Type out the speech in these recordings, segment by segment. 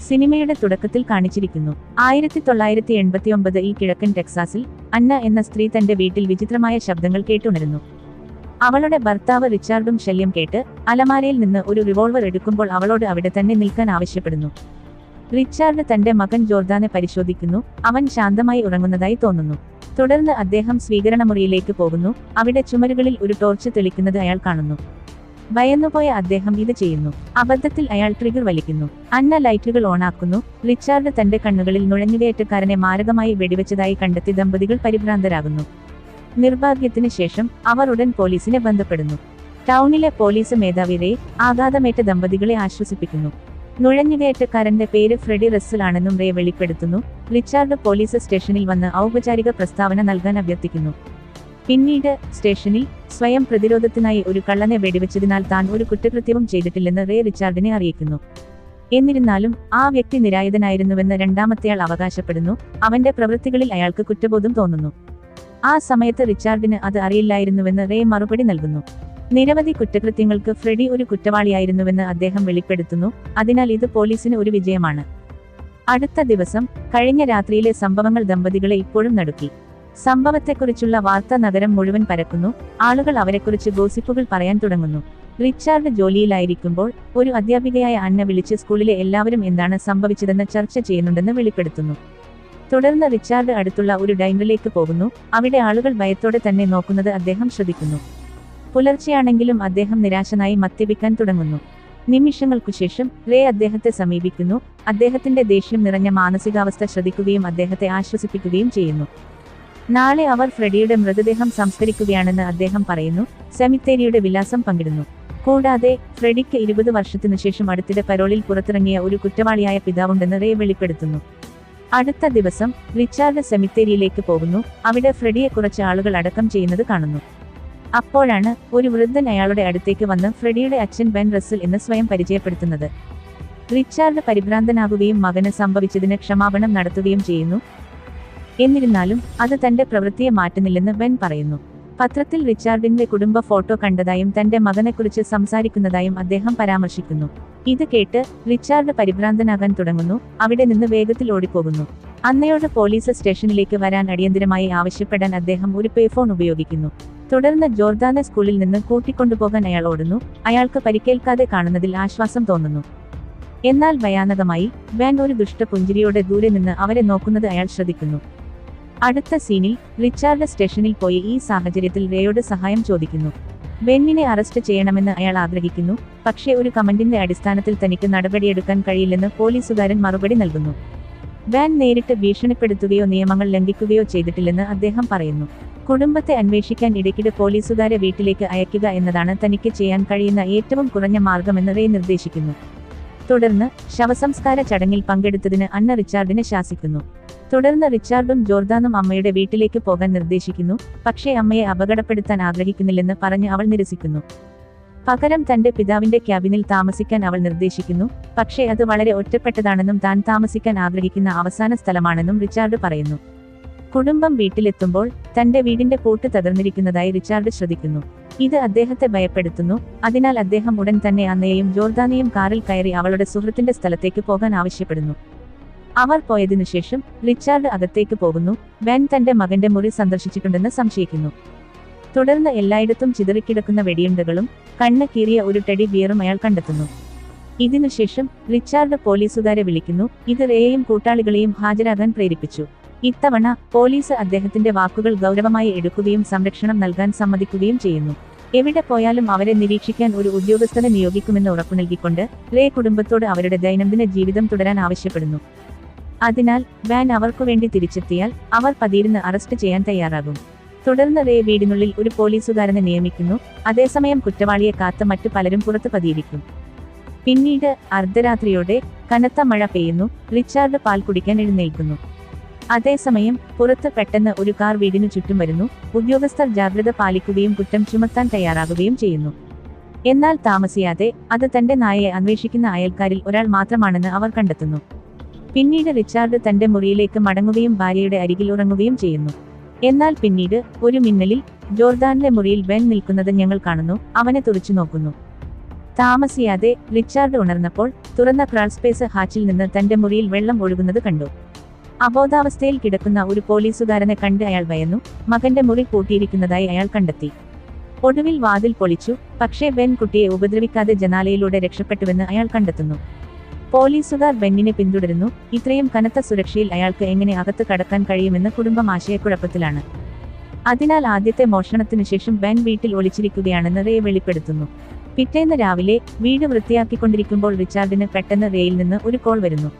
സിനിമയുടെ തുടക്കത്തിൽ കാണിച്ചിരിക്കുന്നു. ആയിരത്തി തൊള്ളായിരത്തി എൺപത്തിയൊമ്പത് ഈ കിഴക്കൻ ടെക്സാസിൽ അന്ന എന്ന സ്ത്രീ തന്റെ വീട്ടിൽ വിചിത്രമായ ശബ്ദങ്ങൾ കേട്ടുണരുന്നു. അവളുടെ ഭർത്താവ് റിച്ചാർഡും ശല്യം കേട്ട് അലമാരയിൽ നിന്ന് ഒരു റിവോൾവർ എടുക്കുമ്പോൾ അവളോട് അവിടെ തന്നെ നിൽക്കാൻ ആവശ്യപ്പെടുന്നു. റിച്ചാർഡ് തന്റെ മകൻ ജോർദാനെ പരിശോധിക്കുന്നു. അവൻ ശാന്തമായി ഉറങ്ങുന്നതായി തോന്നുന്നു. തുടർന്ന് അദ്ദേഹം സ്വീകരണമുറിയിലേക്ക് പോകുന്നു. അവിടെ ചുമരുകളിൽ ഒരു ടോർച്ച് തെളിക്കുന്നത് അയാൾ കാണുന്നു. ഭയന്നുപോയ അദ്ദേഹം ഇത് ചെയ്യുന്നു. അബദ്ധത്തിൽ അയാൾ ട്രിഗർ വലിക്കുന്നു. അന്ന ലൈറ്റുകൾ ഓണാക്കുന്നു. റിച്ചാർഡ് തന്റെ കണ്ണുകളിൽ നുഴഞ്ഞുകയറ്റക്കാരനെ മാരകമായി വെടിവെച്ചതായി കണ്ടെത്തി ദമ്പതികൾ പരിഭ്രാന്തരാകുന്നു. നിർഭാഗ്യത്തിന് ശേഷം അവർ ഉടൻ പോലീസിനെ ബന്ധപ്പെടുന്നു. ടൗണിലെ പോലീസ് മേധാവി ആഘാതമേറ്റ ദമ്പതികളെ ആശ്വസിപ്പിക്കുന്നു. നുഴഞ്ഞുകയറ്റക്കാരന്റെ പേര് ഫ്രെഡി റസ്സൽ ആണെന്നും റേ വെളിപ്പെടുത്തുന്നു. റിച്ചാർഡ് പോലീസ് സ്റ്റേഷനിൽ വന്ന് ഔപചാരിക പ്രസ്താവന നൽകാൻ അഭ്യർത്ഥിക്കുന്നു. പിന്നീട് സ്റ്റേഷനിൽ സ്വയം പ്രതിരോധത്തിനായി ഒരു കള്ളനെ വെടിവെച്ചതിനാൽ താൻ ഒരു കുറ്റകൃത്യവും ചെയ്തിട്ടില്ലെന്ന് റേ റിച്ചാർഡിനെ അറിയിക്കുന്നു. എന്നിരുന്നാലും ആ വ്യക്തി നിരായുധനായിരുന്നുവെന്ന് രണ്ടാമത്തെയാൾ അവകാശപ്പെടുന്നു. അവന്റെ പ്രവൃത്തികളിൽ അയാൾക്ക് കുറ്റബോധം തോന്നുന്നു. ആ സമയത്ത് റിച്ചാർഡിന് അത് അറിയില്ലായിരുന്നുവെന്ന് റേ മറുപടി നൽകുന്നു. നിരവധി കുറ്റകൃത്യങ്ങൾക്ക് ഫ്രെഡി ഒരു കുറ്റവാളിയായിരുന്നുവെന്ന് അദ്ദേഹം വെളിപ്പെടുത്തുന്നു. അതിനാൽ ഇത് പോലീസിന് ഒരു വിജയമാണ്. അടുത്ത ദിവസം കഴിഞ്ഞ രാത്രിയിലെ സംഭവങ്ങൾ ദമ്പതികളെ ഇപ്പോഴും നടുക്കി. സംഭവത്തെക്കുറിച്ചുള്ള വാർത്ത നഗരം മുഴുവൻ പരക്കുന്നു. ആളുകൾ അവരെക്കുറിച്ച് ഗോസിപ്പുകൾ പറയാൻ തുടങ്ങുന്നു. റിച്ചാർഡ് ജോലിയിലായിരിക്കുമ്പോൾ ഒരു അധ്യാപികയായ അന്ന വിളിച്ച് സ്കൂളിലെ എല്ലാവരും എന്താണ് സംഭവിച്ചതെന്ന് ചർച്ച ചെയ്യുന്നുണ്ടെന്ന് വെളിപ്പെടുത്തുന്നു. തുടർന്ന് റിച്ചാർഡ് അടുത്തുള്ള ഒരു ഡൈനറിലേക്ക് പോകുന്നു. അവിടെ ആളുകൾ ഭയത്തോടെ തന്നെ നോക്കുന്നത് അദ്ദേഹം ശ്രദ്ധിക്കുന്നു. പുലർച്ചെയാണെങ്കിലും അദ്ദേഹം നിരാശനായി മദ്യപിക്കാൻ തുടങ്ങുന്നു. നിമിഷങ്ങൾക്കു ശേഷം റേ അദ്ദേഹത്തെ സമീപിക്കുന്നു. അദ്ദേഹത്തിന്റെ ദേഷ്യം നിറഞ്ഞ മാനസികാവസ്ഥ ശ്രദ്ധിക്കുകയും അദ്ദേഹത്തെ ആശ്വസിപ്പിക്കുകയും ചെയ്യുന്നു. നാളെ അവർ ഫ്രെഡിയുടെ മൃതദേഹം സംസ്കരിക്കുകയാണെന്ന് അദ്ദേഹം പറയുന്നു. സെമിത്തേരിയുടെ വിലാസം പങ്കിടുന്നു. കൂടാതെ ഫ്രെഡിക്ക് ഇരുപത് വർഷത്തിനു ശേഷം അടുത്തിടെ പരോളിൽ പുറത്തിറങ്ങിയ ഒരു കുറ്റവാളിയായ പിതാവുണ്ടെന്ന് റേ വെളിപ്പെടുത്തുന്നു. അടുത്ത ദിവസം റിച്ചാർഡ് സെമിത്തേരിയിലേക്ക് പോകുന്നു. അവിടെ ഫ്രെഡിയെ കുറച്ച് ആളുകൾ അടക്കം ചെയ്യുന്നത് കാണുന്നു. അപ്പോഴാണ് ഒരു വൃദ്ധൻ അയാളുടെ അടുത്തേക്ക് വന്ന് ഫ്രെഡിയുടെ അച്ഛൻ ബെൻ റസ്സൽ എന്ന് സ്വയം പരിചയപ്പെടുത്തുന്നത്. റിച്ചാർഡ് പരിഭ്രാന്തനാകുകയും മകന് സംഭവിച്ചതിന് ക്ഷമാപണം നടത്തുകയും ചെയ്യുന്നു. എന്നിരുന്നാലും അത് തന്റെ പ്രവൃത്തിയെ മാറ്റുന്നില്ലെന്ന് ബെൻ പറയുന്നു. പത്രത്തിൽ റിച്ചാർഡിന്റെ കുടുംബ ഫോട്ടോ കണ്ടതായും തന്റെ മകനെക്കുറിച്ച് സംസാരിക്കുന്നതായും അദ്ദേഹം പരാമർശിക്കുന്നു. ഇത് കേട്ട് റിച്ചാർഡ് പരിഭ്രാന്തനാകാൻ തുടങ്ങുന്നു അവിടെ നിന്ന് വേഗത്തിൽ ഓടിപ്പോകുന്നു. അന്നയോട് പോലീസ് സ്റ്റേഷനിലേക്ക് വരാൻ അടിയന്തിരമായി ആവശ്യപ്പെടാൻ അദ്ദേഹം ഒരു പേഫോൺ ഉപയോഗിക്കുന്നു. തുടർന്ന് ജോർദാന സ്കൂളിൽ നിന്ന് കൂട്ടിക്കൊണ്ടുപോകാൻ അയാൾ ഓടുന്നു അയാൾക്ക് പരിക്കേൽക്കാതെ കാണുന്നതിൽ ആശ്വാസം തോന്നുന്നു. എന്നാൽ ഭയാനകമായി ബാൻ ഒരു ദുഷ്ടപുഞ്ചിരിയോടെ ദൂരെ നിന്ന് അവരെ നോക്കുന്നത് അയാൾ ശ്രദ്ധിക്കുന്നു. അടുത്ത സീനിൽ റിച്ചാർഡ് സ്റ്റേഷനിൽ പോയി ഈ സാഹചര്യത്തിൽ റേയോട് സഹായം ചോദിക്കുന്നു. ബെന്നിനെ അറസ്റ്റ് ചെയ്യണമെന്ന് അയാൾ ആഗ്രഹിക്കുന്നു പക്ഷേ ഒരു കമന്റിന്റെ അടിസ്ഥാനത്തിൽ തനിക്ക് നടപടിയെടുക്കാൻ കഴിയില്ലെന്ന് പോലീസുകാരൻ മറുപടി നൽകുന്നു. ബാൻ നേരിട്ട് ഭീഷണിപ്പെടുത്തുകയോ നിയമങ്ങൾ ലംഘിക്കുകയോ ചെയ്തിട്ടില്ലെന്ന് അദ്ദേഹം പറയുന്നു. കുടുംബത്തെ അന്വേഷിക്കാൻ ഇടയ്ക്കിടെ പോലീസുകാരെ വീട്ടിലേക്ക് അയക്കുക എന്നതാണ് തനിക്ക് ചെയ്യാൻ കഴിയുന്ന ഏറ്റവും കുറഞ്ഞ മാർഗമെന്ന് റേ നിർദ്ദേശിക്കുന്നു. തുടർന്ന് ശവസംസ്കാര ചടങ്ങിൽ പങ്കെടുത്തതിന് അന്ന റിച്ചാർഡിനെ ശാസിക്കുന്നു. തുടർന്ന് റിച്ചാർഡും ജോർദാനും അമ്മയുടെ വീട്ടിലേക്ക് പോകാൻ നിർദ്ദേശിക്കുന്നു. പക്ഷേ അമ്മയെ അപകടപ്പെടുത്താൻ ആഗ്രഹിക്കുന്നില്ലെന്ന് പറഞ്ഞ് അവൾ നിരസിക്കുന്നു. പകരം തന്റെ പിതാവിന്റെ ക്യാബിനിൽ താമസിക്കാൻ അവൾ നിർദ്ദേശിക്കുന്നു. പക്ഷേ അത് വളരെ ഒറ്റപ്പെട്ടതാണെന്നും താൻ താമസിക്കാൻ ആഗ്രഹിക്കുന്ന അവസാന സ്ഥലമാണെന്നും റിച്ചാർഡ് പറയുന്നു. കുടുംബം വീട്ടിലെത്തുമ്പോൾ തന്റെ വീടിന്റെ പൂട്ട് തകർന്നിരിക്കുന്നതായി റിച്ചാർഡ് ശ്രദ്ധിക്കുന്നു. ഇത് അദ്ദേഹത്തെ ഭയപ്പെടുത്തുന്നു. അതിനാൽ അദ്ദേഹം ഉടൻ തന്നെ അന്നയെയും ജോർദാനെയും കാറിൽ കയറി അവളുടെ സുഹൃത്തിന്റെ സ്ഥലത്തേക്ക് പോകാൻ ആവശ്യപ്പെടുന്നു. അവർ പോയതിനു ശേഷം റിച്ചാർഡ് അകത്തേക്ക് പോകുന്നു. ബെൻ തന്റെ മകന്റെ മുറി സന്ദർശിച്ചിട്ടുണ്ടെന്ന് സംശയിക്കുന്നു. തുടർന്ന് എല്ലായിടത്തും ചിതറിക്കിടക്കുന്ന വെടിയുണ്ടകളും കണ്ണ് കീറിയ ഒരു ടെഡി ബിയറും അയാൾ കണ്ടെത്തുന്നു. ഇതിനുശേഷം റിച്ചാർഡ് പോലീസുകാരെ വിളിക്കുന്നു. ഇത് റേയെയും കൂട്ടാളികളെയും ഹാജരാകാൻ പ്രേരിപ്പിച്ചു. ഇത്തവണ പോലീസ് അദ്ദേഹത്തിന്റെ വാക്കുകൾ ഗൗരവമായി എടുക്കുകയും സംരക്ഷണം നൽകാൻ സമ്മതിക്കുകയും ചെയ്യുന്നു. എവിടെ പോയാലും അവരെ നിരീക്ഷിക്കാൻ ഒരു ഉദ്യോഗസ്ഥനെ നിയോഗിക്കുമെന്ന് ഉറപ്പു നൽകിക്കൊണ്ട് റേ കുടുംബത്തോട് അവരുടെ ദൈനംദിന ജീവിതം തുടരാൻ ആവശ്യപ്പെടുന്നു. അതിനാൽ വാൻ അവർക്കു വേണ്ടി തിരിച്ചെത്തിയാൽ അവർ പതിയിരുന്ന് അറസ്റ്റ് ചെയ്യാൻ തയ്യാറാകും. തുടർന്ന് റേ വീടിനുള്ളിൽ ഒരു പോലീസുകാരനെ നിയമിക്കുന്നു അതേസമയം കുറ്റവാളിയെ കാത്ത് മറ്റു പലരും പുറത്ത് പതിയിരിക്കും. പിന്നീട് അർദ്ധരാത്രിയോടെ കനത്ത മഴ പെയ്യുന്നു റിച്ചാർഡ് പാൽ കുടിക്കാൻ എഴുന്നേൽക്കുന്നു. അതേസമയം പുറത്ത് പെട്ടെന്ന് ഒരു കാർ വീടിനു ചുറ്റും വരുന്നു ഉദ്യോഗസ്ഥർ ജാഗ്രത പാലിക്കുകയും കുറ്റം ചുമത്താൻ തയ്യാറാകുകയും ചെയ്യുന്നു. എന്നാൽ താമസിയാതെ അത് തന്റെ നായയെ അന്വേഷിക്കുന്ന അയൽക്കാരിൽ ഒരാൾ മാത്രമാണെന്ന് അവർ കണ്ടെത്തുന്നു. പിന്നീട് റിച്ചാർഡ് തന്റെ മുറിയിലേക്ക് മടങ്ങുകയും ഭാര്യയുടെ അരികിൽ ഉറങ്ങുകയും ചെയ്യുന്നു. എന്നാൽ പിന്നീട് ഒരു മിന്നലിൽ ജോർദാനിലെ മുറിയിൽ ബെൻ നിൽക്കുന്നത് ഞങ്ങൾ കാണുന്നു അവനെ തുറച്ചു നോക്കുന്നു. താമസിയാതെ റിച്ചാർഡ് ഉണർന്നപ്പോൾ തുറന്ന ക്രാൾസ്പേസ് ഹാച്ചിൽ നിന്ന് തന്റെ മുറിയിൽ വെള്ളം ഒഴുകുന്നത് കണ്ടു. അബോധാവസ്ഥയിൽ കിടക്കുന്ന ഒരു പോലീസുകാരനെ കണ്ട് അയാൾ ഭയന്നു മകന്റെ മുറി കൂട്ടിയിരിക്കുന്നതായി അയാൾ കണ്ടെത്തി. ഒടുവിൽ വാതിൽ പൊളിച്ചു പക്ഷേ ബെൻ കുട്ടിയെ ഉപദ്രവിക്കാതെ ജനാലയിലൂടെ രക്ഷപ്പെട്ടുവെന്ന് അയാൾ കണ്ടെത്തുന്നു. പോലീസുകാർ ബെന്നിനെ പിന്തുടരുന്നു. ഇത്രയും കനത്ത സുരക്ഷയിൽ അയാൾക്ക് എങ്ങനെ അകത്ത് കടക്കാൻ കഴിയുമെന്ന് കുടുംബം ആശയക്കുഴപ്പത്തിലാണ്. അതിനാൽ ആദ്യത്തെ മോഷണത്തിനു ശേഷം ബെൻ വീട്ടിൽ ഒളിച്ചിരിക്കുകയാണെന്ന് റേ വെളിപ്പെടുത്തുന്നു. പിറ്റേന്ന് രാവിലെ വീട് വൃത്തിയാക്കിക്കൊണ്ടിരിക്കുമ്പോൾ റിച്ചാർഡിന് പെട്ടെന്ന് റേയിൽ നിന്ന് ഒരു കോൾ വരുന്നു.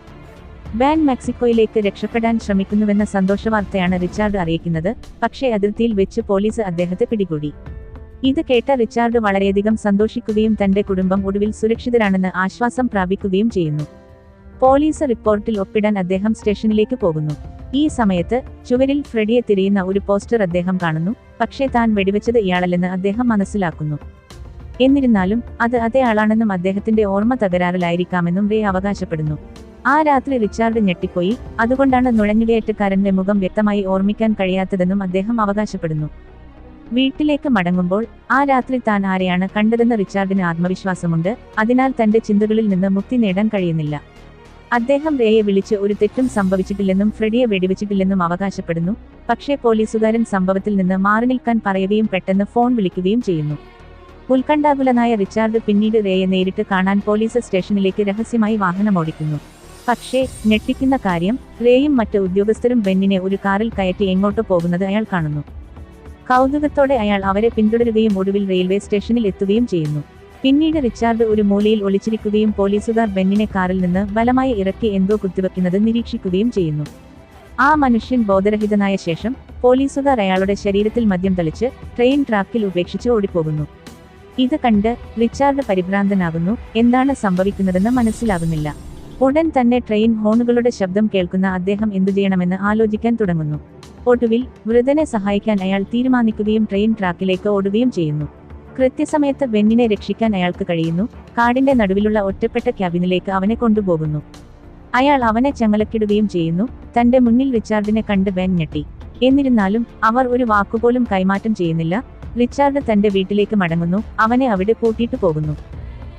ബാൻ മെക്സിക്കോയിലേക്ക് രക്ഷപ്പെടാൻ ശ്രമിക്കുന്നുവെന്ന സന്തോഷവാർത്തയാണ് റിച്ചാർഡ് അറിയിക്കുന്നത്. പക്ഷേ അതിർത്തിയിൽ വെച്ച് പോലീസ് അദ്ദേഹത്തെ പിടികൂടി. ഇത് കേട്ട റിച്ചാർഡ് വളരെയധികം സന്തോഷിക്കുകയും തന്റെ കുടുംബം ഒടുവിൽ സുരക്ഷിതരാണെന്ന് ആശ്വാസം പ്രാപിക്കുകയും ചെയ്യുന്നു. പോലീസ് റിപ്പോർട്ടിൽ ഒപ്പിടാൻ അദ്ദേഹം സ്റ്റേഷനിലേക്ക് പോകുന്നു. ഈ സമയത്ത് ചുവരിൽ ഫ്രെഡിയെ തിരയുന്ന ഒരു പോസ്റ്റർ അദ്ദേഹം കാണുന്നു. പക്ഷേ താൻ വെടിവെച്ചത് ഇയാളല്ലെന്ന് അദ്ദേഹം മനസ്സിലാക്കുന്നു. എന്നിരുന്നാലും അത് അതേ ആളാണെന്നും അദ്ദേഹത്തിന്റെ ഓർമ്മ തകരാറിലായിരിക്കാമെന്നും റേ അവകാശപ്പെടുന്നു. ആ രാത്രി റിച്ചാർഡ് ഞെട്ടിപ്പോയി. അതുകൊണ്ടാണ് നുഴഞ്ഞുകയറ്റക്കാരന്റെ മുഖം വ്യക്തമായി ഓർമ്മിക്കാൻ കഴിയാത്തതെന്നും അദ്ദേഹം അവകാശപ്പെടുന്നു. വീട്ടിലേക്ക് മടങ്ങുമ്പോൾ ആ രാത്രി താൻ ആരെയാണ് കണ്ടതെന്ന് റിച്ചാർഡിന് ആത്മവിശ്വാസമുണ്ട്. അതിനാൽ തന്റെ ചിന്തകളിൽ നിന്ന് മുക്തി നേടാൻ കഴിയുന്നില്ല. അദ്ദേഹം റേയെ വിളിച്ച് ഒരു തെറ്റും സംഭവിച്ചിട്ടില്ലെന്നും ഫ്രെഡിയെ വെടിവെച്ചിട്ടില്ലെന്നും അവകാശപ്പെടുന്നു. പക്ഷേ പോലീസുകാരൻ സംഭവത്തിൽ നിന്ന് മാറി നിൽക്കാൻ പറയുകയും പെട്ടെന്ന് ഫോൺ വിളിക്കുകയും ചെയ്യുന്നു. ഉത്കണ്ഠാകുലനായ റിച്ചാർഡ് പിന്നീട് റേയെ നേരിട്ട് കാണാൻ പോലീസ് സ്റ്റേഷനിലേക്ക് രഹസ്യമായി വാഹനമോടിക്കുന്നു പക്ഷേ ഞെട്ടിക്കുന്ന കാര്യം റേയും മറ്റ് ഉദ്യോഗസ്ഥരും ബെന്നിനെ ഒരു കാറിൽ കയറ്റി എങ്ങോട്ട് പോകുന്നത് അയാൾ കാണുന്നു. കൗതുകത്തോടെ അയാൾ അവരെ പിന്തുടരുകയും ഒടുവിൽ റെയിൽവേ സ്റ്റേഷനിൽ എത്തുകയും ചെയ്യുന്നു. പിന്നീട് റിച്ചാർഡ് ഒരു മൂലയിൽ ഒളിച്ചിരിക്കുകയും പോലീസുകാർ ബെന്നിനെ കാറിൽ നിന്ന് ബലമായി ഇറക്കി എന്തോ കുത്തിവെക്കുന്നത് നിരീക്ഷിക്കുകയും ചെയ്യുന്നു. ആ മനുഷ്യൻ ബോധരഹിതനായ ശേഷം പോലീസുകാർ അയാളുടെ ശരീരത്തിൽ മദ്യം തളിച്ച് ട്രെയിൻ ട്രാക്കിൽ ഉപേക്ഷിച്ച് ഓടിപ്പോകുന്നു. ഇത് കണ്ട് റിച്ചാർഡ് പരിഭ്രാന്തനാകുന്നു. എന്താണ് സംഭവിക്കുന്നതെന്ന് മനസ്സിലാകുന്നില്ല. ഉടൻ തന്നെ ട്രെയിൻ ഹോണുകളുടെ ശബ്ദം കേൾക്കുന്ന അദ്ദേഹം എന്തു ചെയ്യണമെന്ന് ആലോചിക്കാൻ തുടങ്ങുന്നു. ഒടുവിൽ വൃതനെ സഹായിക്കാൻ അയാൾ തീരുമാനിക്കുകയും ട്രെയിൻ ട്രാക്കിലേക്ക് ഓടുകയും ചെയ്യുന്നു. കൃത്യസമയത്ത് ബെന്നിനെ രക്ഷിക്കാൻ അയാൾക്ക് കഴിയുന്നു. കാടിന്റെ നടുവിലുള്ള ഒറ്റപ്പെട്ട ക്യാബിനിലേക്ക് അവനെ കൊണ്ടുപോകുന്നു. അയാൾ അവനെ ചങ്ങലക്കിടുകയും ചെയ്യുന്നു. തന്റെ മുന്നിൽ റിച്ചാർഡിനെ കണ്ട് ബെൻ ഞെട്ടി. എന്നിരുന്നാലും അവർ ഒരു വാക്കുപോലും കൈമാറ്റം ചെയ്യുന്നില്ല. റിച്ചാർഡ് തന്റെ വീട്ടിലേക്ക് മടങ്ങുന്നു. അവനെ അവിടെ പൂട്ടിയിട്ട് പോകുന്നു.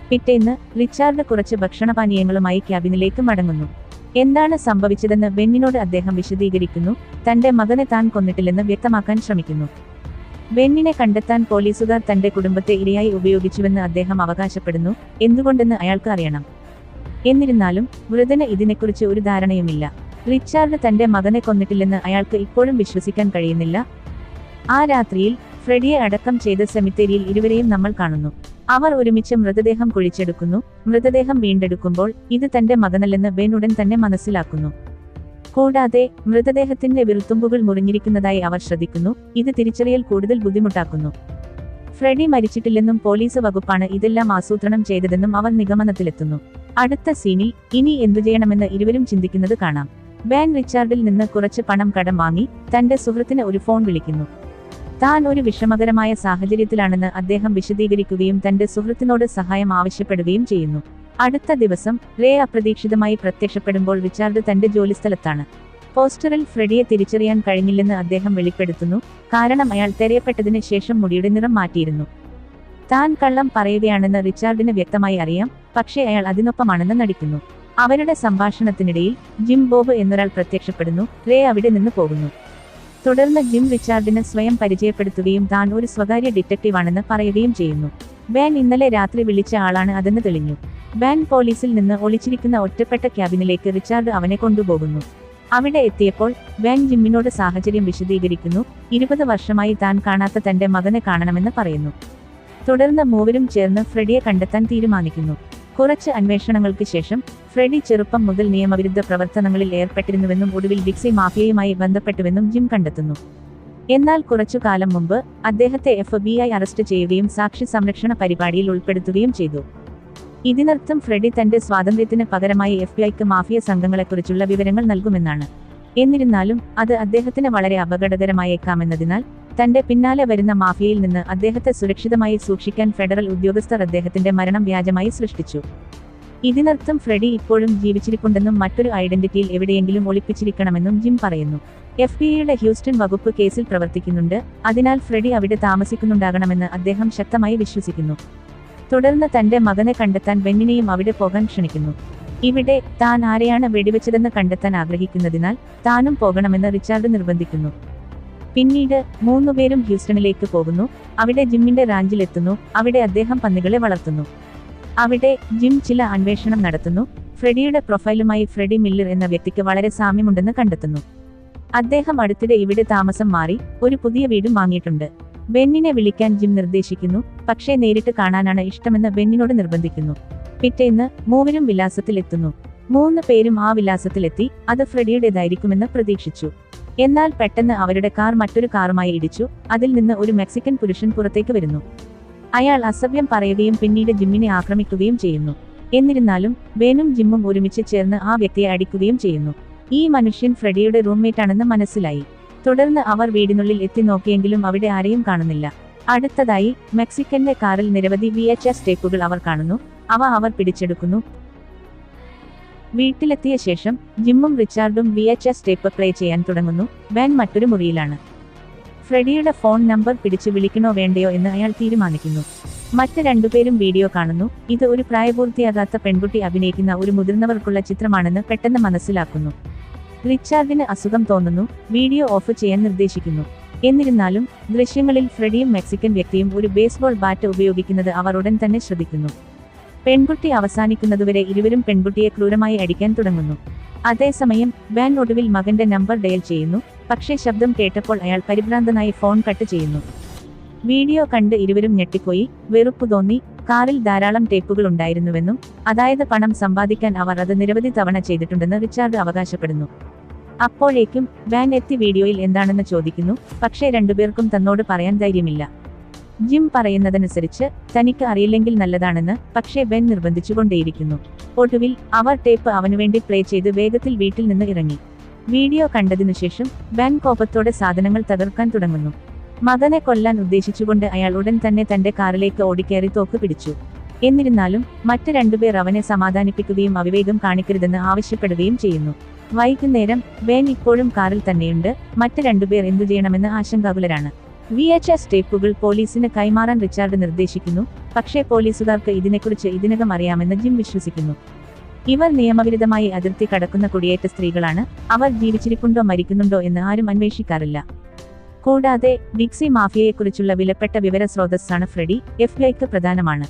പിറ്റേന്ന് റിച്ചാർഡ് കുറച്ച് ഭക്ഷണപാനീയങ്ങളുമായി ക്യാബിനിലേക്ക് മടങ്ങുന്നു. എന്താണ് സംഭവിച്ചതെന്ന് ബെന്നിനോട് അദ്ദേഹം വിശദീകരിക്കുന്നു. തന്റെ മകനെ താൻ കൊന്നിട്ടില്ലെന്ന് വ്യക്തമാക്കാൻ ശ്രമിക്കുന്നു. ബെന്നിനെ കണ്ടെത്താൻ പോലീസുകാർ തന്റെ കുടുംബത്തെ ഇരയായി ഉപയോഗിച്ചുവെന്ന് അദ്ദേഹം അവകാശപ്പെടുന്നു. എന്തുകൊണ്ടെന്ന് അയാൾക്ക് അറിയണം. എന്നിരുന്നാലും വൃതന് ഇതിനെക്കുറിച്ച് ഒരു ധാരണയുമില്ല. റിച്ചാർഡ് തന്റെ മകനെ കൊന്നിട്ടില്ലെന്ന് അയാൾക്ക് ഇപ്പോഴും വിശ്വസിക്കാൻ കഴിയുന്നില്ല. ആ രാത്രിയിൽ ഫ്രെഡിയെ അടക്കം ചെയ്ത സെമിത്തേരിയിൽ ഇരുവരെയും നമ്മൾ കാണുന്നു. അവർ ഒരുമിച്ച് മൃതദേഹം കുഴിച്ചെടുക്കുന്നു. മൃതദേഹം വീണ്ടെടുക്കുമ്പോൾ ഇത് തന്റെ മകനല്ലെന്ന് ബെൻ ഉടൻ തന്നെ മനസ്സിലാക്കുന്നു. കൂടാതെ മൃതദേഹത്തിന്റെ വിറുത്തുമ്പുകൾ മുറിഞ്ഞിരിക്കുന്നതായി അവർ ശ്രദ്ധിക്കുന്നു. ഇത് തിരിച്ചറിയൽ കൂടുതൽ ബുദ്ധിമുട്ടാക്കുന്നു. ഫ്രെഡി മരിച്ചിട്ടില്ലെന്നും പോലീസ് വകുപ്പാണ് ഇതെല്ലാം ആസൂത്രണം ചെയ്തതെന്നും അവർ നിഗമനത്തിലെത്തുന്നു. അടുത്ത സീനിൽ ഇനി എന്തു ചെയ്യണമെന്ന് ഇരുവരും ചിന്തിക്കുന്നത് കാണാം. ബാൻ റിച്ചാർഡിൽ നിന്ന് കുറച്ച് പണം കടം വാങ്ങി തന്റെ സുഹൃത്തിന് ഒരു ഫോൺ വിളിക്കുന്നു. താൻ ഒരു വിഷമകരമായ സാഹചര്യത്തിലാണെന്ന് അദ്ദേഹം വിശദീകരിക്കുകയും തന്റെ സുഹൃത്തിനോട് സഹായം ആവശ്യപ്പെടുകയും ചെയ്യുന്നു. അടുത്ത ദിവസം റേ അപ്രതീക്ഷിതമായി പ്രത്യക്ഷപ്പെടുമ്പോൾ റിച്ചാർഡ് തന്റെ ജോലിസ്ഥലത്താണ്. പോസ്റ്ററിൽ ഫ്രെഡിയെ തിരിച്ചറിയാൻ കഴിഞ്ഞില്ലെന്ന് അദ്ദേഹം വെളിപ്പെടുത്തുന്നു കാരണം അയാൾ തെരയപ്പെട്ടതിന് ശേഷം മുടിയുടെ നിറം മാറ്റിയിരുന്നു. താൻ കള്ളം പറയുകയാണെന്ന് റിച്ചാർഡിന് വ്യക്തമായി അറിയാം പക്ഷേ അയാൾ അതിനൊപ്പമാണെന്ന് നടിക്കുന്നു. അവരുടെ സംഭാഷണത്തിനിടയിൽ ജിം ബോബ് എന്നൊരാൾ പ്രത്യക്ഷപ്പെടുന്നു റേ അവിടെ നിന്ന് പോകുന്നു. തുടർന്ന് ജിം റിച്ചാർഡിന് സ്വയം പരിചയപ്പെടുത്തുകയും താൻ ഒരു സ്വകാര്യ ഡിറ്റക്റ്റീവാണെന്ന് പറയുകയും ചെയ്യുന്നു. ബാൻ ഇന്നലെ രാത്രി വിളിച്ച ആളാണ് അതെന്ന് തെളിഞ്ഞു. ബാൻ പോലീസിൽ നിന്ന് ഒളിച്ചിരിക്കുന്ന ഒറ്റപ്പെട്ട ക്യാബിനിലേക്ക് റിച്ചാർഡ് അവനെ കൊണ്ടുപോകുന്നു. അവിടെ എത്തിയപ്പോൾ ബാൻ ജിമ്മിനോട് സാഹചര്യം വിശദീകരിക്കുന്നു. ഇരുപത് വർഷമായി താൻ കാണാത്ത തന്റെ മകനെ കാണണമെന്ന് പറയുന്നു. തുടർന്ന് മൂവരും ചേർന്ന് ഫ്രെഡിയെ കണ്ടെത്താൻ തീരുമാനിക്കുന്നു. കുറച്ച് അന്വേഷണങ്ങൾക്ക് ശേഷം ഫ്രെഡി ചെറുപ്പം മുതൽ നിയമവിരുദ്ധ പ്രവർത്തനങ്ങളിൽ ഏർപ്പെട്ടിരുന്നുവെന്നും ഒടുവിൽ ഡിക്സി മാഫിയയുമായി ബന്ധപ്പെട്ടുവെന്നും ജിം കണ്ടെത്തുന്നു. എന്നാൽ കുറച്ചു കാലം മുമ്പ് അദ്ദേഹത്തെ എഫ് ബി ഐ അറസ്റ്റ് ചെയ്യുകയും സാക്ഷി സംരക്ഷണ പരിപാടിയിൽ ഉൾപ്പെടുത്തുകയും ചെയ്തു. ഇതിനർത്ഥം ഫ്രെഡി തന്റെ സ്വാതന്ത്ര്യത്തിന് പകരമായി എഫ് ബി ഐക്ക് മാഫിയ സംഘങ്ങളെക്കുറിച്ചുള്ള വിവരങ്ങൾ നൽകുമെന്നാണ്. എന്നിരുന്നാലും അത് അദ്ദേഹത്തിന് വളരെ അപകടകരമായേക്കാമെന്നതിനാൽ തന്റെ പിന്നാലെ വരുന്ന മാഫിയയിൽ നിന്ന് അദ്ദേഹത്തെ സുരക്ഷിതമായി സൂക്ഷിക്കാൻ ഫെഡറൽ ഉദ്യോഗസ്ഥർ അദ്ദേഹത്തിന്റെ മരണം വ്യാജമായി സൃഷ്ടിച്ചു. ഇതിനർത്ഥം ഫ്രെഡി ഇപ്പോഴും ജീവിച്ചിരിപ്പുണ്ടെന്നും മറ്റൊരു ഐഡന്റിറ്റിയിൽ എവിടെയെങ്കിലും ഒളിപ്പിച്ചിരിക്കണമെന്നും ജിം പറയുന്നു. എഫ് ബി ഐയുടെ ഹ്യൂസ്റ്റൺ വകുപ്പ് കേസിൽ പ്രവർത്തിക്കുന്നുണ്ട് അതിനാൽ ഫ്രെഡി അവിടെ താമസിക്കുന്നുണ്ടാകണമെന്ന് അദ്ദേഹം ശക്തമായി വിശ്വസിക്കുന്നു. തുടർന്ന് തന്റെ മകനെ കണ്ടെത്താൻ ബെന്നിനെയും അവിടെ പോകാൻ ക്ഷണിക്കുന്നു. ഇവിടെ താൻ ആരെയാണ് വെടിവെച്ചതെന്ന് കണ്ടെത്താൻ ആഗ്രഹിക്കുന്നതിനാൽ താനും പോകണമെന്ന് റിച്ചാർഡ് നിർബന്ധിക്കുന്നു. പിന്നീട് മൂന്നുപേരും ഹ്യൂസ്റ്റണിലേക്ക് പോകുന്നു. അവിടെ ജിമ്മിന്റെ റാഞ്ചിലെത്തുന്നു. അവിടെ അദ്ദേഹം പന്നികളെ വളർത്തുന്നു. അവിടെ ജിം ചില അന്വേഷണം നടത്തുന്നു. ഫ്രെഡിയുടെ പ്രൊഫൈലുമായി ഫ്രെഡി മില്ലർ എന്ന വ്യക്തിക്ക് വളരെ സാമ്യമുണ്ടെന്ന് കണ്ടെത്തുന്നു. അദ്ദേഹം അടുത്തിടെ ഇവിടെ താമസം മാറി ഒരു പുതിയ വീടും വാങ്ങിയിട്ടുണ്ട്. ബെന്നിനെ വിളിക്കാൻ ജിം നിർദ്ദേശിക്കുന്നു. പക്ഷേ നേരിട്ട് കാണാനാണ് ഇഷ്ടമെന്ന് ബെന്നിനോട് നിർബന്ധിക്കുന്നു. പിറ്റേന്ന് മൂവരും വിലാസത്തിലെത്തുന്നു. മൂന്ന് പേരും ആ വിലാസത്തിലെത്തി. അത് ഫ്രെഡിയുടേതായിരിക്കുമെന്ന് പ്രതീക്ഷിച്ചു. എന്നാൽ പെട്ടെന്ന് അവരുടെ കാർ മറ്റൊരു കാറുമായി ഇടിച്ചു അതിൽ നിന്ന് ഒരു മെക്സിക്കൻ പുരുഷൻ പുറത്തേക്ക് വരുന്നു. അയാൾ അസഭ്യം പറയുകയും പിന്നീട് ജിമ്മിനെ ആക്രമിക്കുകയും ചെയ്യുന്നു. എന്നിരുന്നാലും ബേനും ജിമ്മും ഒരുമിച്ച് ചേർന്ന് ആ വ്യക്തിയെ അടിക്കുകയും ചെയ്യുന്നു. ഈ മനുഷ്യൻ ഫ്രെഡിയുടെ റൂംമേറ്റാണെന്ന് മനസ്സിലായി. തുടർന്ന് അവർ വീടിനുള്ളിൽ എത്തി നോക്കിയെങ്കിലും അവിടെ ആരെയും കാണുന്നില്ല. അടുത്തതായി മെക്സിക്കന്റെ കാറിൽ നിരവധി വി എച്ച് എസ് ടേപ്പുകൾ അവർ കാണുന്നു. അവ അവർ പിടിച്ചെടുക്കുന്നു. വീട്ടിലെത്തിയ ശേഷം ജിമ്മും റിച്ചാർഡും V H S tape play ചെയ്യാൻ തുടങ്ങുന്നു. ബാൻ മറ്റൊരു മുറിയിലാണ്. ഫ്രെഡിയുടെ ഫോൺ നമ്പർ പിടിച്ചു വിളിക്കണോ വേണ്ടയോ എന്ന് അയാൾ തീരുമാനിക്കുന്നു. മറ്റ് രണ്ടുപേരും വീഡിയോ കാണുന്നു. ഇത് ഒരു പ്രായപൂർത്തിയാകാത്ത പെൺകുട്ടി അഭിനയിക്കുന്ന ഒരു മുതിർന്നവർക്കുള്ള ചിത്രമാണെന്ന് പെട്ടെന്ന് മനസ്സിലാക്കുന്നു. റിച്ചാർഡിന് അസുഖം തോന്നുന്നു. വീഡിയോ ഓഫ് ചെയ്യാൻ നിർദ്ദേശിക്കുന്നു. എന്നിരുന്നാലും ദൃശ്യങ്ങളിൽ ഫ്രെഡിയും മെക്സിക്കൻ വ്യക്തിയും ഒരു ബേസ്ബോൾ ബാറ്റ് ഉപയോഗിക്കുന്നത് അവർ ഉടൻ തന്നെ ശ്രദ്ധിക്കുന്നു. പെൺകുട്ടി അവസാനിക്കുന്നതുവരെ ഇരുവരും പെൺകുട്ടിയെ ക്രൂരമായി അടിക്കാൻ തുടങ്ങുന്നു. അതേസമയം ബാൻ ഒടുവിൽ മകന്റെ നമ്പർ ഡയൽ ചെയ്യുന്നു. പക്ഷേ ശബ്ദം കേട്ടപ്പോൾ അയാൾ പരിഭ്രാന്തനായി ഫോൺ കട്ട് ചെയ്യുന്നു. വീഡിയോ കണ്ട് ഇരുവരും ഞെട്ടിപ്പോയി. വെറുപ്പ് തോന്നി. കാറിൽ ധാരാളം ടേപ്പുകൾ ഉണ്ടായിരുന്നുവെന്നും അതായത് പണം സമ്പാദിക്കാൻ അവർ അത് നിരവധി തവണ ചെയ്തിട്ടുണ്ടെന്ന് റിച്ചാർഡ് അവകാശപ്പെടുന്നു. അപ്പോഴേക്കും ബാൻ എത്തി വീഡിയോയിൽ എന്താണെന്ന് ചോദിക്കുന്നു. പക്ഷേ രണ്ടുപേർക്കും തന്നോട് പറയാൻ ധൈര്യമില്ല. ജിം പറയുന്നതനുസരിച്ച് തനിക്ക് അറിയില്ലെങ്കിൽ നല്ലതാണെന്ന് പക്ഷേ ബെൻ നിർബന്ധിച്ചുകൊണ്ടേയിരിക്കുന്നു. ഒടുവിൽ അവർ ടേപ്പ് അവനുവേണ്ടി പ്ലേ ചെയ്ത് വേഗത്തിൽ വീട്ടിൽ നിന്ന് ഇറങ്ങി. വീഡിയോ കണ്ടതിനുശേഷം ബെൻ കോപത്തോടെ സാധനങ്ങൾ തകർക്കാൻ തുടങ്ങുന്നു. മകനെ കൊല്ലാൻ ഉദ്ദേശിച്ചുകൊണ്ട് അയാൾ ഉടൻ തന്നെ തന്റെ കാറിലേക്ക് ഓടിക്കേറി തോക്ക് പിടിച്ചു. എന്നിരുന്നാലും മറ്റു രണ്ടുപേർ അവനെ സമാധാനിപ്പിക്കുകയും അവിവേകം കാണിക്കരുതെന്ന് ആവശ്യപ്പെടുകയും ചെയ്യുന്നു. വൈകുന്നേരം ബെൻ ഇപ്പോഴും കാറിൽ തന്നെയുണ്ട്. മറ്റു രണ്ടുപേർ എന്തു ചെയ്യണമെന്ന് ആശങ്കാകുലരാണ്. വി എച്ച് എസ് ടേപ്പുകൾ പോലീസിന് കൈമാറാൻ റിച്ചാർഡ് നിർദ്ദേശിക്കുന്നു. പക്ഷേ പോലീസുകാർക്ക് ഇതിനെക്കുറിച്ച് ഇതിനകം അറിയാമെന്ന് ജിം വിശ്വസിക്കുന്നു. ഇവർ നിയമവിരുദ്ധമായി അതിർത്തി കടക്കുന്ന കുടിയേറ്റ സ്ത്രീകളാണ്. അവർ ജീവിച്ചിരിപ്പുണ്ടോ മരിക്കുന്നുണ്ടോ എന്ന് ആരും അന്വേഷിക്കാറില്ല. കൂടാതെ ഡിക്സി മാഫിയയെക്കുറിച്ചുള്ള വിലപ്പെട്ട വിവര സ്രോതസ്സാണ് ഫ്രെഡി. എഫ് ബി ഐക്ക് പ്രധാനമാണ്.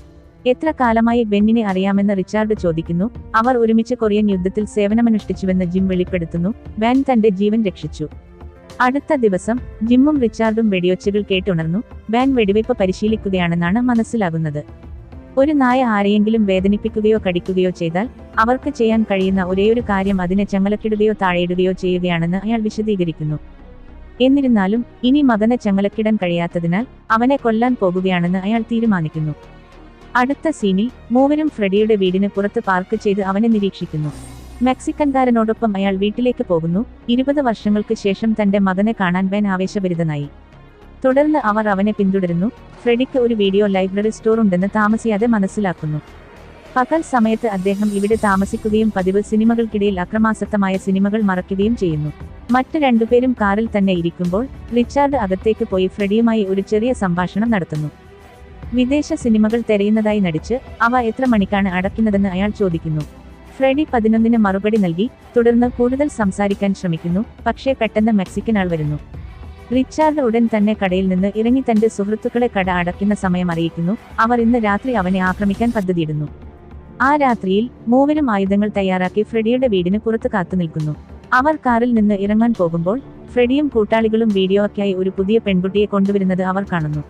എത്ര കാലമായി ബെന്നിനെ അറിയാമെന്ന് റിച്ചാർഡ് ചോദിക്കുന്നു. അവർ ഒരുമിച്ച് കൊറിയൻ യുദ്ധത്തിൽ സേവനമനുഷ്ഠിച്ചുവെന്ന് ജിം വെളിപ്പെടുത്തുന്നു. ബെൻ തന്റെ ജീവൻ രക്ഷിച്ചു. അടുത്ത ദിവസം ജിമ്മും റിച്ചാർഡും വെടിയൊച്ചകൾ കേട്ടുണർന്നു. ബാൻ വെടിവയ്പ് പരിശീലിക്കുകയാണെന്നാണ് മനസ്സിലാകുന്നത്. ഒരു നായ ആരെയെങ്കിലും വേദനിപ്പിക്കുകയോ കടിക്കുകയോ ചെയ്താൽ അവർക്ക് ചെയ്യാൻ കഴിയുന്ന ഒരേയൊരു കാര്യം അതിനെ ചങ്ങലക്കിടുകയോ താഴെയിടുകയോ ചെയ്യുകയാണെന്ന് അയാൾ വിശദീകരിക്കുന്നു. എന്നിരുന്നാലും ഇനി മകനെ ചങ്ങലക്കിടാൻ കഴിയാത്തതിനാൽ അവനെ കൊല്ലാൻ പോകുകയാണെന്ന് അയാൾ തീരുമാനിക്കുന്നു. അടുത്ത സീനിൽ മൂവരും ഫ്രെഡിയുടെ വീടിന് പുറത്ത് പാർക്ക് ചെയ്ത് അവനെ നിരീക്ഷിക്കുന്നു. മെക്സിക്കൻകാരനോടൊപ്പം അയാൾ വീട്ടിലേക്ക് പോകുന്നു. ഇരുപത് വർഷങ്ങൾക്ക് ശേഷം തന്റെ മകനെ കാണാൻ ബെൻ ആവേശഭരിതനായി. തുടർന്ന് അവർ അവനെ പിന്തുടരുന്നു. ഫ്രെഡിക്ക് ഒരു വീഡിയോ ലൈബ്രറി സ്റ്റോർ ഉണ്ടെന്ന് താമസിയാതെ മനസ്സിലാക്കുന്നു. പകൽ സമയത്ത് അദ്ദേഹം ഇവിടെ താമസിക്കുകയും പതിവ് സിനിമകൾക്കിടയിൽ അക്രമാസക്തമായ സിനിമകൾ മറയ്ക്കുകയും ചെയ്യുന്നു. മറ്റു രണ്ടുപേരും കാറിൽ തന്നെ ഇരിക്കുമ്പോൾ റിച്ചാർഡ് അകത്തേക്ക് പോയി ഫ്രെഡിയുമായി ഒരു ചെറിയ സംഭാഷണം നടത്തുന്നു. വിദേശ സിനിമകൾ തിരയുന്നതായി നടിച്ച് അവ എത്ര മണിക്കാണ് അടയ്ക്കുന്നതെന്ന് അയാൾ ചോദിക്കുന്നു. ഫ്രെഡി പതിനൊന്നിന് മറുപടി നൽകി തുടർന്ന് കൂടുതൽ സംസാരിക്കാൻ ശ്രമിക്കുന്നു പക്ഷേ പെട്ടെന്ന് മെക്സിക്കൻ ആൾ വരുന്നു. റിച്ചാർഡ് ഉടൻ തന്നെ കടയിൽ നിന്ന് ഇറങ്ങി തന്റെ സുഹൃത്തുക്കളെ കട അടയ്ക്കുന്ന സമയം അറിയിക്കുന്നു അവർ ഇന്ന് രാത്രി അവനെ ആക്രമിക്കാൻ പദ്ധതിയിടുന്നു. ആ രാത്രിയിൽ മൂവരും ആയുധങ്ങൾ തയ്യാറാക്കി ഫ്രെഡിയുടെ വീടിന് പുറത്ത് കാത്തു നിൽക്കുന്നു. അവർ കാറിൽ നിന്ന് ഇറങ്ങാൻ പോകുമ്പോൾ ഫ്രെഡിയും കൂട്ടാളികളും വീഡിയോയ്ക്കായി ഒരു പുതിയ പെൺകുട്ടിയെ കൊണ്ടുവരുന്നത് അവർ കാണുന്നു.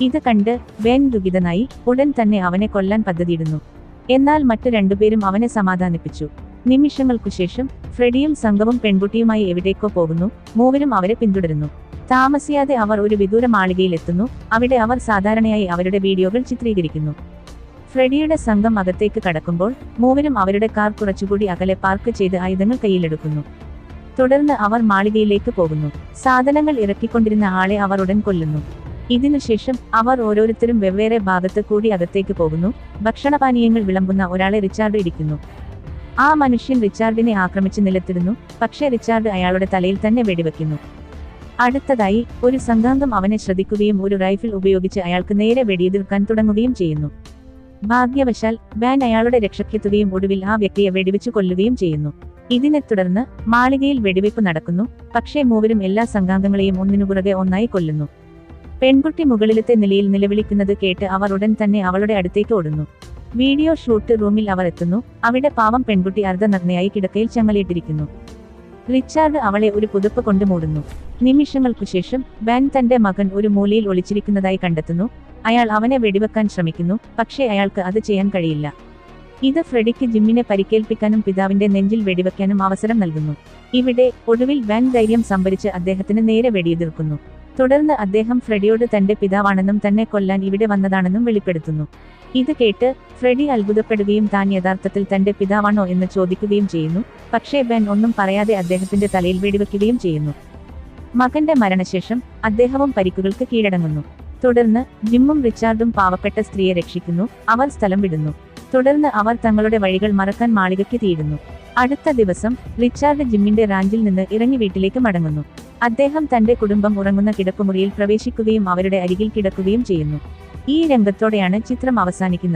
ഇത് കണ്ട് ബെൻ ദുഃഖിതനായി ഉടൻ തന്നെ അവനെ കൊല്ലാൻ പദ്ധതിയിടുന്നു. എന്നാൽ മറ്റു രണ്ടുപേരും അവനെ സമാധാനിപ്പിച്ചു. നിമിഷങ്ങൾക്കു ശേഷം ഫ്രെഡിയും സംഘവും പെൺകുട്ടിയുമായി എവിടേക്കോ പോകുന്നു. മൂവരും അവരെ പിന്തുടരുന്നു. താമസിയാതെ അവർ ഒരു വിദൂര മാളികയിലെത്തുന്നു. അവിടെ അവർ സാധാരണയായി അവരുടെ വീഡിയോകൾ ചിത്രീകരിക്കുന്നു. ഫ്രെഡിയുടെ സംഘം അകത്തേക്ക് കടക്കുമ്പോൾ മൂവരും അവരുടെ കാർ കുറച്ചുകൂടി അകലെ പാർക്ക് ചെയ്ത് ആയുധങ്ങൾ കയ്യിലെടുക്കുന്നു. തുടർന്ന് അവർ മാളികയിലേക്ക് പോകുന്നു. സാധനങ്ങൾ ഇറക്കിക്കൊണ്ടിരുന്ന ആളെ അവർ ഉടൻ കൊല്ലുന്നു. ഇതിനുശേഷം അവർ ഓരോരുത്തരും വെവ്വേറെ ഭാഗത്ത് കൂടി അകത്തേക്ക് പോകുന്നു. ഭക്ഷണപാനീയങ്ങൾ വിളമ്പുന്ന ഒരാളെ റിച്ചാർഡ് ഇടിക്കുന്നു. ആ മനുഷ്യൻ റിച്ചാർഡിനെ ആക്രമിച്ച് നിലത്തിടുന്നു. പക്ഷേ റിച്ചാർഡ് അയാളുടെ തലയിൽ തന്നെ വെടിവെക്കുന്നു. അടുത്തതായി ഒരു സംഘാംഗം അവനെ ശ്രദ്ധിക്കുകയും ഒരു റൈഫിൾ ഉപയോഗിച്ച് അയാൾക്ക് നേരെ വെടിയെതിർക്കാൻ തുടങ്ങുകയും ചെയ്യുന്നു. ഭാഗ്യവശാൽ ബാൻ അയാളുടെ രക്ഷയ്ക്കെത്തുകയും ഒടുവിൽ ആ വ്യക്തിയെ വെടിവെച്ചു കൊല്ലുകയും ചെയ്യുന്നു. ഇതിനെ തുടർന്ന് മാളികയിൽ വെടിവെപ്പ് നടക്കുന്നു. പക്ഷേ മൂവരും എല്ലാ സംഘാംഗങ്ങളെയും ഒന്നിനുപുറകെ ഒന്നായി കൊല്ലുന്നു. പെൺകുട്ടി മുകളിലത്തെ നിലയിൽ നിലവിളിക്കുന്നത് കേട്ട് അവർ ഉടൻ തന്നെ അവളുടെ അടുത്തേക്ക് ഓടുന്നു. വീഡിയോ ഷൂട്ട് റൂമിൽ അവർ എത്തുന്നു. അവിടെ പാവം പെൺകുട്ടി അർദ്ധനഗ്നയായി കിടക്കയിൽ ചങ്ങലയിട്ടിരിക്കുന്നു റിച്ചാർഡ് അവളെ ഒരു പുതുപ്പ് കൊണ്ട് മൂടുന്നു. നിമിഷങ്ങൾക്കു ശേഷം ബാൻ തന്റെ മകൻ ഒരു മൂലയിൽ ഒളിച്ചിരിക്കുന്നതായി കണ്ടെത്തുന്നു. അയാൾ അവനെ വെടിവെക്കാൻ ശ്രമിക്കുന്നു പക്ഷേ അയാൾക്ക് അത് ചെയ്യാൻ കഴിയില്ല. ഇത് ഫ്രെഡിക്ക് ജിമ്മിനെ പരിക്കേൽപ്പിക്കാനും പിതാവിന്റെ നെഞ്ചിൽ വെടിവെക്കാനും അവസരം നൽകുന്നു. ഇവിടെ ഒടുവിൽ ബാൻ ധൈര്യം സംഭരിച്ച് അദ്ദേഹത്തിന് നേരെ വെടിയുതിർക്കുന്നു. തുടർന്ന് അദ്ദേഹം ഫ്രെഡിയോട് തന്റെ പിതാവാണെന്നും തന്നെ കൊല്ലാൻ ഇവിടെ വന്നതാണെന്നും വെളിപ്പെടുത്തുന്നു. ഇത് കേട്ട് ഫ്രെഡി അത്ഭുതപ്പെടുകയും താൻ യഥാർത്ഥത്തിൽ തന്റെ പിതാവാണോ എന്ന് ചോദിക്കുകയും ചെയ്യുന്നു. പക്ഷേ ബെൻ ഒന്നും പറയാതെ അദ്ദേഹത്തിന്റെ തലയിൽ വെടിവെക്കുകയും ചെയ്യുന്നു. മകന്റെ മരണശേഷം അദ്ദേഹവും പരിക്കുകൾക്ക് കീഴടങ്ങുന്നു. തുടർന്ന് ജിമ്മും റിച്ചാർഡും പാവപ്പെട്ട സ്ത്രീയെ രക്ഷിക്കുന്നു. അവർ സ്ഥലം വിടുന്നു. തുടർന്ന് അവർ തങ്ങളുടെ വഴികൾ മറക്കാൻ മാളികയ്ക്ക് തീരുന്നു. അടുത്ത ദിവസം റിച്ചാർഡ് ജിമ്മിന്റെ റാഞ്ചിൽ നിന്ന് ഇറങ്ങി വീട്ടിലേക്ക് മടങ്ങുന്നു. അദ്ദേഹം തന്റെ കുടുംബം ഉറങ്ങുന്ന കിടപ്പുമുറിയിൽ പ്രവേശിക്കുകയും അവരുടെ അരികിൽ കിടക്കുകയും ചെയ്യുന്നു. ഈ രംഗത്തോടെയാണ് ചിത്രം അവസാനിക്കുന്നത്.